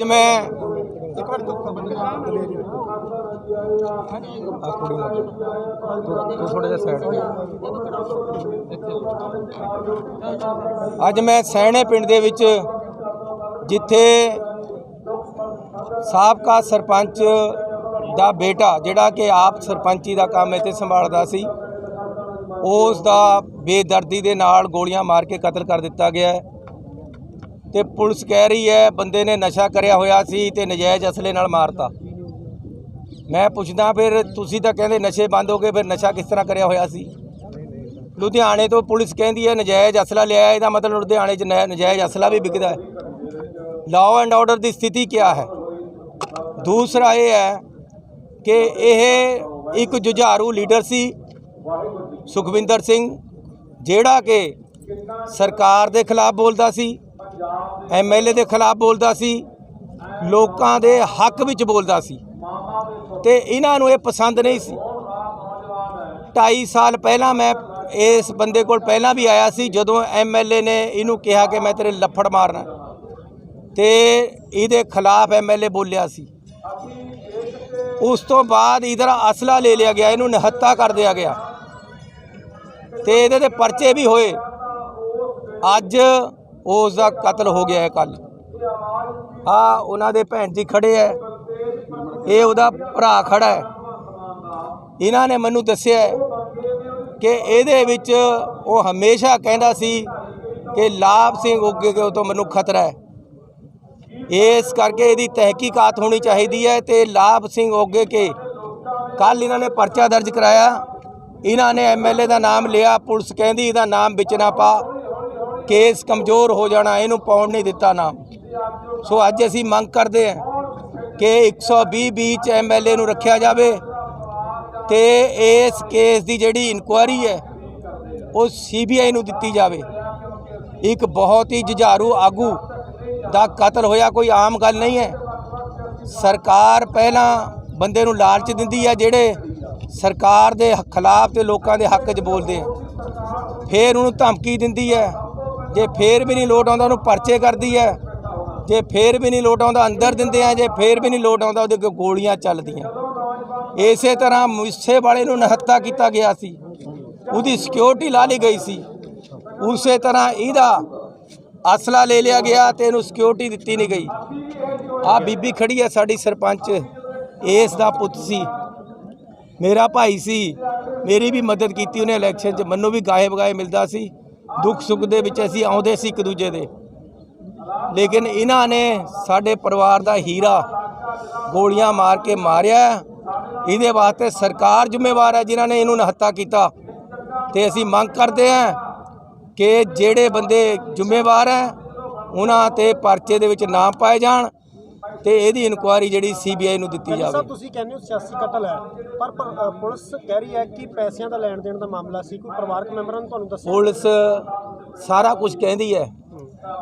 ਅੱਜ ਮੈਂ ਇੱਕ ਅੱਜ ਮੈਂ ਸੈਣੇ ਪਿੰਡ ਦੇ ਵਿੱਚ ਜਿੱਥੇ ਸਾਬਕਾ ਸਰਪੰਚ ਦਾ ਬੇਟਾ, ਜਿਹੜਾ ਕਿ ਆਪ ਸਰਪੰਚੀ ਦਾ ਕੰਮ ਇੱਥੇ ਸੰਭਾਲਦਾ ਸੀ, ਉਸ ਦਾ ਬੇਦਰਦੀ ਦੇ ਨਾਲ ਗੋਲੀਆਂ ਮਾਰ ਕੇ ਕਤਲ ਕਰ ਦਿੱਤਾ ਗਿਆ ਹੈ। ਤੇ ਪੁਲਿਸ ਕਹਿ ਰਹੀ ਹੈ, ਬੰਦੇ ਨੇ ਨਸ਼ਾ ਕਰਿਆ ਹੋਇਆ ਸੀ ਤੇ ਨਜਾਇਜ਼ ਅਸਲੇ ਨਾਲ ਮਾਰਤਾ। ਮੈਂ ਪੁੱਛਦਾ ਫਿਰ, ਤੁਸੀਂ ਤਾਂ ਕਹਿੰਦੇ ਨਸ਼ੇ ਬੰਦ ਹੋ ਗਏ, ਫਿਰ ਨਸ਼ਾ ਕਿਸ ਤਰ੍ਹਾਂ ਕਰਿਆ ਹੋਇਆ ਸੀ? ਲੁਧਿਆਣੇ ਤੋਂ ਪੁਲਿਸ ਕਹਿੰਦੀ ਹੈ, ਨਜਾਇਜ਼ ਅਸਲਾ ਲਿਆ ਇਹਦਾ ਮਤਲਬ ਲੁਧਿਆਣੇ 'ਚ ਨੈ- ਨਜਾਇਜ਼ ਅਸਲਾ ਵੀ ਵਿਕਦਾ ਹੈ। ਲਾਅ ਐਂਡ ਆਰਡਰ ਦੀ ਸਥਿਤੀ ਕੀ ਹੈ? ਦੂਸਰਾ ਇਹ ਹੈ ਕਿ ਇਹ ਇੱਕ ਜੁਝਾਰੂ ਲੀਡਰ ਸੀ, ਸੁਖਵਿੰਦਰ ਸਿੰਘ, ਜਿਹੜਾ ਕਿ ਸਰਕਾਰ ਦੇ ਖਿਲਾਫ ਬੋਲਦਾ ਸੀ। ਐਮਐਲਏ ਦੇ ਖਿਲਾਫ ਬੋਲਦਾ ਸੀ, ਲੋਕਾਂ ਦੇ ਹੱਕ ਵਿੱਚ ਬੋਲਦਾ ਸੀ। ਤੇ ਇਹਨਾਂ ਨੂੰ ਇਹ ਪਸੰਦ ਨਹੀਂ ਸੀ। 2.5 ਸਾਲ ਪਹਿਲਾਂ ਮੈਂ ਇਸ ਬੰਦੇ ਕੋਲ ਪਹਿਲਾਂ ਵੀ ਆਇਆ ਸੀ, ਜਦੋਂ ਐਮਐਲਏ ਨੇ ਇਹਨੂੰ ਕਿਹਾ ਕਿ ਮੈਂ ਤੇਰੇ ਲੱਫੜ ਮਾਰਨਾ। ਤੇ ਇਹਦੇ ਖਿਲਾਫ ਐਮਐਲਏ ਬੋਲਿਆ ਸੀ। ਉਸ ਤੋਂ ਬਾਅਦ ਇਧਰ ਅਸਲਾ ਲੈ ਲਿਆ ਗਿਆ, ਇਹਨੂੰ ਨਿਹੱਤਾ ਕਰ ਦਿਆ ਗਿਆ। ਤੇ ਇਹਦੇ ਤੇ ਪਰਚੇ ਵੀ ਹੋਏ। ਅੱਜ ਉਸ ਦਾ ਕਤਲ ਹੋ ਗਿਆ ਹੈ ਕੱਲ ਆ ਉਹਨਾਂ ਦੇ ਭੈਣ ਜੀ ਖੜੇ ਹੈ। ਇਹ ਉਹਦਾ ਭਰਾ ਖੜਾ ਹੈ। ਇਹਨਾਂ ਨੇ ਮੈਨੂੰ ਦੱਸਿਆ ਕਿ ਇਹਦੇ ਵਿੱਚ ਉਹ ਹਮੇਸ਼ਾ ਕਹਿੰਦਾ ਸੀ ਕਿ ਲਾਭ ਸਿੰਘ ਉੱਗੇ ਕੇ ਤੋਂ ਮੈਨੂੰ ਖਤਰਾ ਹੈ। ਇਸ ਕਰਕੇ ਇਹਦੀ ਤਹਿਕੀਕਾਤ ਹੋਣੀ ਚਾਹੀਦੀ ਹੈ ਤੇ ਲਾਭ ਸਿੰਘ ਉੱਗੇ ਕੇ ਕੱਲ ਇਹਨਾਂ ਨੇ ਪਰਚਾ ਦਰਜ ਕਰਾਇਆ। ਇਹਨਾਂ ਨੇ ਐਮਐਲਏ ਦਾ ਨਾਮ ਲਿਆ, ਪੁਲਿਸ ਕਹਿੰਦੀ ਇਹਦਾ ਨਾਮ ਵਿੱਚ ਨਾ ਪਾ। ਕੇਸ ਕਮਜ਼ੋਰ ਹੋ ਜਾਣਾ, ਇਹਨੂੰ ਪਾਉਣ ਨਹੀਂ ਦਿੱਤਾ ਨਾਮ ਸੋ ਅੱਜ ਅਸੀਂ ਮੰਗ ਕਰਦੇ ਹਾਂ ਕਿ 120 ਵਿੱਚ ਐਮਐਲਏ ਨੂੰ ਰੱਖਿਆ ਜਾਵੇ ਤੇ ਇਸ ਕੇਸ ਦੀ ਜਿਹੜੀ ਇਨਕੁਆਇਰੀ ਹੈ, ਉਹ ਸੀਬੀਆਈ ਨੂੰ ਦਿੱਤੀ ਜਾਵੇ। ਇੱਕ ਬਹੁਤ ਹੀ ਜੁਝਾਰੂ ਆਗੂ ਦਾ ਕਤਲ ਹੋਇਆ, ਕੋਈ ਆਮ ਗੱਲ ਨਹੀਂ ਹੈ। ਸਰਕਾਰ ਪਹਿਲਾਂ ਬੰਦੇ ਨੂੰ ਲਾਲਚ ਦਿੰਦੀ ਹੈ, ਜਿਹੜੇ ਸਰਕਾਰ ਦੇ ਖਿਲਾਫ ਤੇ ਲੋਕਾਂ ਦੇ ਹੱਕ 'ਚ ਬੋਲਦੇ ਆ। ਫਿਰ ਉਹਨੂੰ ਧਮਕੀ ਦਿੰਦੀ ਹੈ ਜੇ ਫੇਰ ਵੀ ਨਹੀਂ ਲੋਟ ਆਉਂਦਾ, ਉਹਨੂੰ ਪਰਚੇ ਕਰਦੀ ਹੈ। ਜੇ ਫੇਰ ਵੀ ਨਹੀਂ ਲੋਟ ਆਉਂਦਾ, ਅੰਦਰ ਦਿੰਦੇ ਆ, ਜੇ ਫੇਰ ਵੀ ਨਹੀਂ ਲੋਟ ਆਉਂਦਾ, ਉਹਦੇ ਅੱਗੇ ਗੋਲੀਆਂ ਚੱਲਦੀਆਂ। ਇਸੇ ਤਰ੍ਹਾਂ ਮੁੱਸੇ ਵਾਲੇ ਨੂੰ ਨਿਹੱਤਾ ਕੀਤਾ ਗਿਆ ਸੀ। ਉਹਦੀ ਸਿਕਿਉਰਿਟੀ ਲਾ ਲਈ ਗਈ ਸੀ। ਉਸੇ ਤਰ੍ਹਾਂ ਇਹਦਾ ਅਸਲਾ ਲੈ ਲਿਆ ਗਿਆ ਤੇ ਇਹਨੂੰ ਸਿਕਿਉਰਿਟੀ ਦਿੱਤੀ ਨਹੀਂ ਗਈ। ਆ ਬੀਬੀ ਖੜੀ ਹੈ ਸਾਡੀ ਸਰਪੰਚ, ਇਸ ਦਾ ਪੁੱਤ ਸੀ। ਮੇਰਾ ਭਾਈ ਸੀ। ਮੇਰੀ ਵੀ ਮਦਦ ਕੀਤੀ ਉਹਨੇ ਇਲੈਕਸ਼ਨ 'ਚ। ਮੈਨੂੰ ਵੀ ਗਾਏ ਬਗਾਏ ਮਿਲਦਾ ਸੀ। ਦੁੱਖ ਸੁੱਖ ਦੇ ਵਿੱਚ ਅਸੀਂ ਆਉਂਦੇ ਸੀ ਇੱਕ ਦੂਜੇ ਦੇ। ਲੇਕਿਨ ਇਹਨਾਂ ਨੇ ਸਾਡੇ ਪਰਿਵਾਰ ਦਾ ਹੀਰਾ ਗੋਲੀਆਂ ਮਾਰ ਕੇ ਮਾਰਿਆ। ਇਹਦੇ ਵਾਸਤੇ ਸਰਕਾਰ ਜ਼ਿੰਮੇਵਾਰ ਹੈ ਜਿਨ੍ਹਾਂ ਨੇ ਇਹਨੂੰ ਨਹੱਤਾ ਕੀਤਾ। ਤੇ ਅਸੀਂ ਮੰਗ ਕਰਦੇ ਹਾਂ ਕਿ ਜਿਹੜੇ ਬੰਦੇ ਜ਼ਿੰਮੇਵਾਰ ਹੈ, ਉਹਨਾਂ ਤੇ ਪਰਚੇ ਦੇ ਵਿੱਚ ਨਾਮ ਪਾਏ ਜਾਣ। ਤੇ ਇਹਦੀ ਇਨਕੁਆਇਰੀ ਜਿਹੜੀ ਸੀਬੀਆਈ ਨੂੰ ਦਿੱਤੀ ਜਾਵੇ। ਸਾਹਿਬ ਤੁਸੀਂ ਕਹਿੰਦੇ ਹੋ ਸਿਆਸੀ ਕਤਲ ਹੈ ਪਰ ਪੁਲਿਸ ਕਹਿ ਰਹੀ ਹੈ ਕਿ ਪੈਸਿਆਂ ਦਾ ਲੈਣ ਦੇਣ ਦਾ ਮਾਮਲਾ ਸੀ ਕੋਈ ਪਰਿਵਾਰਕ ਮੈਂਬਰਾਂ ਨੇ ਤੁਹਾਨੂੰ ਦੱਸਿਆ? ਪੁਲਿਸ ਸਾਰਾ ਕੁਝ ਕਹਿੰਦੀ ਹੈ।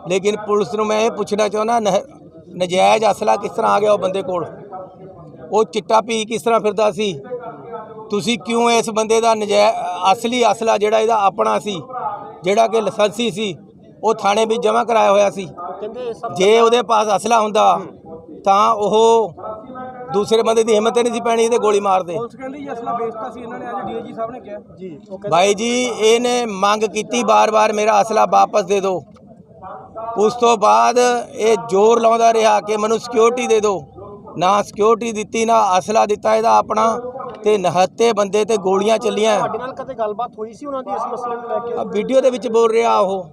ਲੇਕਿਨ ਪੁਲਿਸ ਨੂੰ ਮੈਂ ਇਹ ਪੁੱਛਣਾ ਚਾਹੁੰਦਾ ਨਜਾਇਜ਼ ਅਸਲਾ ਕਿਸ ਤਰ੍ਹਾਂ ਆ ਗਿਆ ਉਹ ਬੰਦੇ ਕੋਲ? ਉਹ ਚਿੱਟਾ ਪੀ ਕਿਸ ਤਰ੍ਹਾਂ ਫਿਰਦਾ ਸੀ? ਤੁਸੀਂ ਕਿਉਂ ਇਸ ਬੰਦੇ ਦਾ ਨਜਾਇਜ਼ ਅਸਲੀ ਅਸਲਾ ਜਿਹੜਾ ਇਹਦਾ ਆਪਣਾ ਸੀ ਜਿਹੜਾ ਕਿ ਲਾਇਸੈਂਸੀ ਸੀ ਉਹ ਥਾਣੇ ਵਿੱਚ ਜਮ੍ਹਾਂ ਕਰਾਇਆ ਹੋਇਆ ਸੀ? ਸਭ ਜੇ ਉਹਦੇ ਪਾਸ ਅਸਲਾ ਹੁੰਦਾ ਤਾਂ ਉਹ ਦੂਸਰੇ ਬੰਦੇ ਦੀ ਹਿੰਮਤ ਨਹੀਂ ਸੀ ਪੈਣੀ ਇਹਦੇ ਗੋਲੀ ਮਾਰਦੇ। ਪੁਲਿਸ ਕਹਿੰਦੀ ਜੀ ਅਸਲਾ ਵੇਚਤਾ ਸੀ ਇਹਨਾਂ ਨੇ ਅੱਜ ਡੀਆਈਜੀ ਸਾਹਿਬ ਨੇ ਕਿਹਾ। ਜੀ। ਉਹ ਭਾਈ ਜੀ ਇਹਨੇ ਮੰਗ ਕੀਤੀ ਬਾਰ-ਬਾਰ ਮੇਰਾ ਅਸਲਾ ਵਾਪਸ ਦੇ ਦਿਓ। ਉਸ ਤੋਂ ਬਾਅਦ ਇਹ ਜ਼ੋਰ ਲਾਉਂਦਾ ਰਿਹਾ ਕਿ ਮੈਨੂੰ ਸਿਕਿਉਰਿਟੀ ਦੇ ਦਿਓ। ਨਾ ਸਿਕਿਉਰਿਟੀ ਦਿੱਤੀ ਨਾ ਅਸਲਾ ਦਿੱਤਾ ਇਹਦਾ ਆਪਣਾ ਤੇ ਨਹੱਤੇ ਬੰਦੇ ਤੇ ਗੋਲੀਆਂ ਚੱਲੀਆਂ। ਤੁਹਾਡੇ ਨਾਲ ਕਦੇ ਗੱਲਬਾਤ ਹੋਈ ਸੀ ਉਹਨਾਂ ਦੀ ਇਸ ਮਸਲੇ ਨੂੰ ਲੈ ਕੇ? ਵੀਡੀਓ ਦੇ ਵਿੱਚ ਬੋਲ ਰਿਹਾ ਉਹ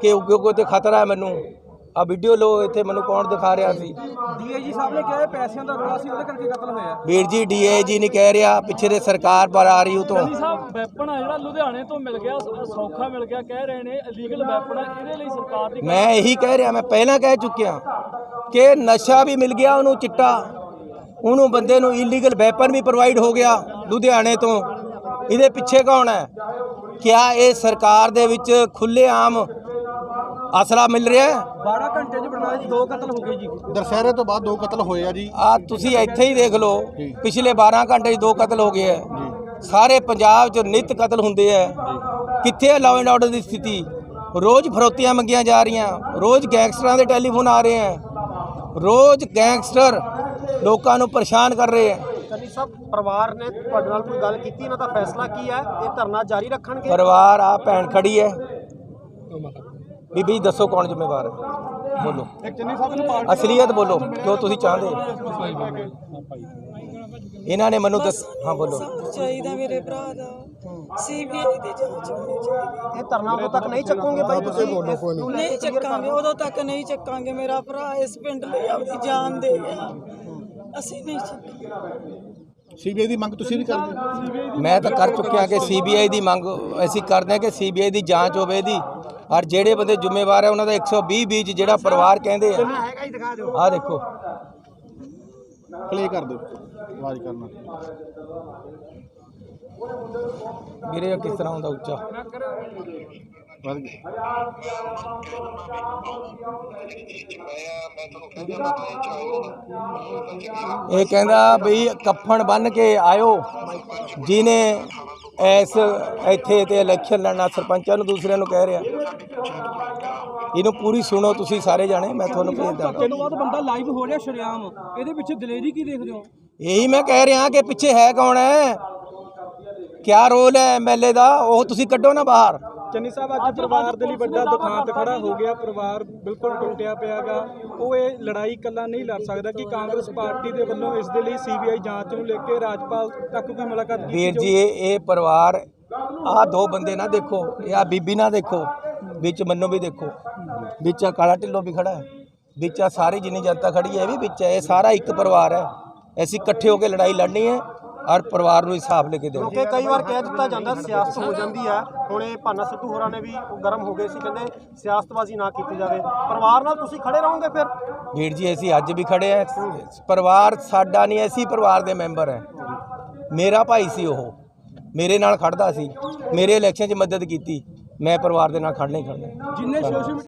ਕਿ ਉੱਗੇ ਕੋਈ ਤੇ ਖਤਰਾ ਹੈ ਮੈਨੂੰ। ਆ ਵੀਡੀਓ ਲੋ ਇੱਥੇ ਮੈਨੂੰ ਕੌਣ ਦਿਖਾ ਰਿਹਾ ਸੀ? ਡੀਆਈਜੀ ਸਾਹਿਬ ਨੇ ਕਿਹਾ ਇਹ ਪੈਸਿਆਂ ਦਾ ਰੌਲਾ ਸੀ ਉਹਦੇ ਕਰਕੇ ਕਤਲ ਹੋਇਆ। ਵੀਰ ਜੀ ਡੀਏਜੀ ਨਹੀਂ ਕਹਿ ਰਿਹਾ ਪਿੱਛੇ ਦੇ ਸਰਕਾਰ ਪਰ ਆ ਰਹੀ ਉਹ ਤੋਂ ਸਾਹਿਬ ਵੈਪਨ ਆ ਜਿਹੜਾ ਲੁਧਿਆਣੇ ਤੋਂ ਮਿਲ ਗਿਆ ਸੌਖਾ ਮਿਲ ਗਿਆ ਕਹਿ ਰਹੇ ਨੇ ਇਲੀਗਲ ਵੈਪਨ ਆ ਇਹਦੇ ਲਈ ਸਰਕਾਰ ਦੀ ਮੈਂ ਇਹੀ ਕਹਿ ਰਿਹਾ ਮੈਂ ਪਹਿਲਾਂ ਕਹਿ ਚੁੱਕਿਆ ਕਿ ਨਸ਼ਾ ਵੀ ਮਿਲ ਗਿਆ ਉਹਨੂੰ ਚਿੱਟਾ। ਉਹਨੂੰ ਬੰਦੇ ਨੂੰ ਇਲੀਗਲ ਵੈਪਨ ਵੀ ਪ੍ਰੋਵਾਈਡ ਹੋ ਗਿਆ ਲੁਧਿਆਣੇ ਤੋਂ। ਇਹਦੇ ਪਿੱਛੇ ਕੌਣ ਹੈ? ਕਿਆ ਇਹ ਸਰਕਾਰ ਦੇ ਵਿੱਚ ਖੁੱਲੇ ਆਮ ਅਸਲਾ ਮਿਲ ਰਿਹਾ ਹੈ। 12 ਘੰਟੇ ਚ ਬਣਾ ਜੀ ਦੋ ਕਤਲ ਹੋ ਗਏ ਜੀ। ਦਸ਼ਹਿਰੇ ਤੋਂ ਬਾਅਦ ਦੋ ਕਤਲ ਹੋਏ ਆ ਜੀ। ਆ ਤੁਸੀਂ ਇੱਥੇ ਹੀ ਦੇਖ ਲਓ ਪਿਛਲੇ 12 ਘੰਟੇ 'ਚ ਦੋ ਕਤਲ ਹੋ ਗਏ ਹੈ। ਸਾਰੇ ਪੰਜਾਬ 'ਚ ਨਿਤ ਕਤਲ ਹੁੰਦੇ ਹੈ। ਕਿੱਥੇ ਹੈ ਲਾਅ ਐਂਡ ਆਰਡਰ ਦੀ ਸਥਿਤੀ? ਰੋਜ਼ ਫਰੋਤੀਆਂ ਮੰਗੀਆਂ ਜਾ ਰਹੀਆਂ ਰੋਜ਼ ਗੈਂਗਸਟਰਾਂ ਦੇ ਟੈਲੀਫੋਨ ਆ ਰਹੇ ਹੈ। ਰੋਜ਼ ਗੈਂਗਸਟਰ ਲੋਕਾਂ ਨੂੰ ਪਰੇਸ਼ਾਨ ਕਰ ਰਹੇ ਹੈ। ਚੰਨੀ ਸਾਹਿਬ ਪਰਿਵਾਰ ਨੇ ਤੁਹਾਡੇ ਨਾਲ ਕੋਈ ਗੱਲ ਕੀਤੀ? ਇਹਨਾਂ ਦਾ ਫੈਸਲਾ ਕੀ ਹੈ? ਇਹ ਧਰਨਾ ਜਾਰੀ ਰੱਖਣਗੇ? ਪਰਿਵਾਰ ਆ ਭੈਣ ਖੜੀ ਹੈ। ਬੀਬੀ ਜੀ ਦੱਸੋ ਕੌਣ ਜ਼ਿੰਮੇਵਾਰ ਹੈ? ਬੋਲੋ। ਅਸਲੀਅਤ ਬੋਲੋ ਜੋ ਤੁਸੀਂ ਚਾਹੁੰਦੇ ਇਹਨਾਂ ਨੇ ਮੈਨੂੰ ਦੱਸ ਹਾਂ ਬੋਲੋ। ਚਾਹੀਦਾ ਮੇਰੇ ਭਰਾ ਦਾ। ਸੀਬੀਆਈ ਦੀ ਜਾਂਚ ਹੋਣੀ ਚਾਹੀਦੀ। ਇਹ ਧਰਨਾ ਉਦੋਂ ਤੱਕ ਨਹੀਂ ਚੱਕੋਗੇ ਬਾਈ ਤੁਸੀਂ? ਬੋਲੋ ਕੋਈ ਨਹੀਂ ਚੱਕਾਂਗੇ ਉਦੋਂ ਤੱਕ ਨਹੀਂ ਚੱਕਾਂਗੇ ਮੇਰਾ ਭਰਾ। ਇਸ ਪਿੰਡ ਲਈ ਆਪਣੀ ਜਾਨ ਦੇ ਗਿਆ ਅਸੀਂ ਨਹੀਂ ਚੱਕਾਂਗੇ। ਸੀਬੀਆਈ ਦੀ ਮੰਗ ਤੁਸੀਂ ਵੀ ਕਰਦੇ ਮੈਂ ਤਾਂ ਕਰ ਚੁੱਕਿਆ ਕਿ ਸੀਬੀਆਈ ਦੀ ਮੰਗ ਅਸੀਂ ਕਰਦੇ ਹਾਂ ਕਿ ਸੀਬੀਆਈ ਦੀ ਜਾਂਚ ਹੋਵੇ ਇਹਦੀ। ਔਰ ਜਿਹੜੇ ਬੰਦੇ ਜ਼ਿੰਮੇਵਾਰ ਹੈ ਉਹਨਾਂ ਦਾ 120 ਬੀਜ ਜਿਹੜਾ ਪਰਿਵਾਰ ਕਹਿੰਦੇ ਆ। ਹੀ ਦਿਖਾ ਪਲੇ ਕਰ ਦਿਓ। ਆਵਾਜ਼ ਕਰਨਾ ਵੀਰੇ ਇਹ ਕਿਸ ਤਰ੍ਹਾਂ ਹੁੰਦਾ ਉੱਚਾ? ਵੱਧ ਇਹ ਕਹਿੰਦਾ ਬਈ ਕੱਫਣ ਬੰਨ ਕੇ ਆਇਓ। ਜਿਨੇ ਐਸ ਇੱਥੇ ਤੇ ਇਲੈਕਸ਼ਨ ਲੜਨਾ ਸਰਪੰਚਾਂ ਨੂੰ ਦੂਸਰਿਆਂ ਨੂੰ ਕਹਿ ਰਿਹਾ। ਇਹਨੂੰ ਪੂਰੀ ਸੁਣੋ ਤੁਸੀਂ ਸਾਰੇ ਜਾਣੇ ਮੈਂ ਤੁਹਾਨੂੰ ਭੇਜ ਦਾਂਗਾ ਤੋਂ ਬਾਅਦ ਬੰਦਾ ਲਾਈਵ ਹੋ ਰਿਹਾ ਸ਼ਰਿਆਮ। ਇਹਦੇ ਪਿੱਛੇ ਦਲੇਰੀ ਕੀ ਦੇਖਦੇ ਹੋ? ਇਹੀ ਮੈਂ ਕਹਿ ਰਿਹਾ ਕਿ ਪਿੱਛੇ ਹੈ ਕੌਣ ਹੈ? ਕਿਆ ਰੋਲ ਹੈ ਐਮਐਲਏ ਦਾ? ਉਹ ਤੁਸੀਂ ਕੱਢੋ ਨਾ ਬਾਹਰ। ਚੰਨੀ ਸਾਹਿਬ ਅੱਜ ਪਰਿਵਾਰ ਦੇ ਲਈ ਵੱਡਾ ਦੁਖਾਂਤ ਖੜਾ ਹੋ ਗਿਆ ਪਰਿਵਾਰ ਬਿਲਕੁਲ ਟੁੱਟਿਆ ਪਿਆਗਾ ਉਹ ਇਹ ਲੜਾਈ ਇਕੱਲਾ ਨਹੀਂ ਲੜ ਸਕਦਾ ਕਿ ਕਾਂਗਰਸ ਪਾਰਟੀ ਦੇ ਵੱਲੋਂ ਇਸ ਦੇ ਲਈ ਸੀਬੀਆਈ ਜਾਂਚ ਨੂੰ ਲੈ ਕੇ ਰਾਜਪਾਲ ਤੱਕ ਕੋਈ ਮੁਲਾਕਾਤ ਕੀਤੀ ਵੀਰ ਜੀ ਇਹ ਇਹ ਪਰਿਵਾਰ ਆਹ ਦੋ ਬੰਦੇ ਨਾ ਦੇਖੋ ਇਹ ਆ ਬੀਬੀ ਨਾ ਦੇਖੋ ਵਿੱਚ ਮੰਨੋ ਵੀ ਦੇਖੋ ਵਿੱਚ ਆ ਕਾਲਾ ਢਿੱਲੋਂ ਵੀ ਖੜਾ ਹੈ ਵਿੱਚ ਆ ਸਾਰੀ ਜਿੰਨੀ ਜਨਤਾ ਖੜੀ ਹੈ ਇਹ ਵੀ ਵਿੱਚ ਹੈ ਇਹ ਸਾਰਾ ਇੱਕ ਪਰਿਵਾਰ ਹੈ। ਅਸੀਂ ਇਕੱਠੇ ਹੋ ਕੇ ਲੜਾਈ ਲੜਨੀ ਹੈ ਔਰ ਪਰਿਵਾਰ ਨੂੰ ਹਿਸਾਬ ਲੈ ਕੇ ਦੇਣਾ। ਕਿਉਂਕਿ ਕਈ ਵਾਰ ਕਹਿ ਦਿੱਤਾ ਜਾਂਦਾ ਸਿਆਸਤ ਹੋ ਜਾਂਦੀ ਹੈ ਹੁਣ ਇਹ ਭਾਨਾ ਸਿੱਧੂ ਹੋਰਾਂ ਨੇ ਵੀ ਗਰਮ ਹੋ ਗਏ ਸੀ ਕਹਿੰਦੇ ਸਿਆਸਤਬਾਜ਼ੀ ਨਾ ਕੀਤੀ ਜਾਵੇ। ਪਰਿਵਾਰ ਨਾਲ ਤੁਸੀਂ ਖੜੇ ਰਹੋਗੇ ਫਿਰ? ਵੀਰ ਜੀ ਅਸੀਂ ਅੱਜ ਵੀ ਖੜੇ ਆ। ਪਰਿਵਾਰ ਸਾਡਾ ਨਹੀਂ ਅਸੀਂ ਪਰਿਵਾਰ ਦੇ ਮੈਂਬਰ ਹੈ ਮੇਰਾ ਭਾਈ ਸੀ ਉਹ। ਮੇਰੇ ਨਾਲ ਖੜਦਾ ਸੀ। ਮੇਰੇ ਇਲੈਕਸ਼ਨ 'ਚ ਮਦਦ ਕੀਤੀ। ਮੈਂ ਪਰਿਵਾਰ ਦੇ ਨਾਲ ਖੜਨਾ ਹੀ ਖੜਨਾ। ਜਿੰਨੇ ਸੋਸ਼ਲ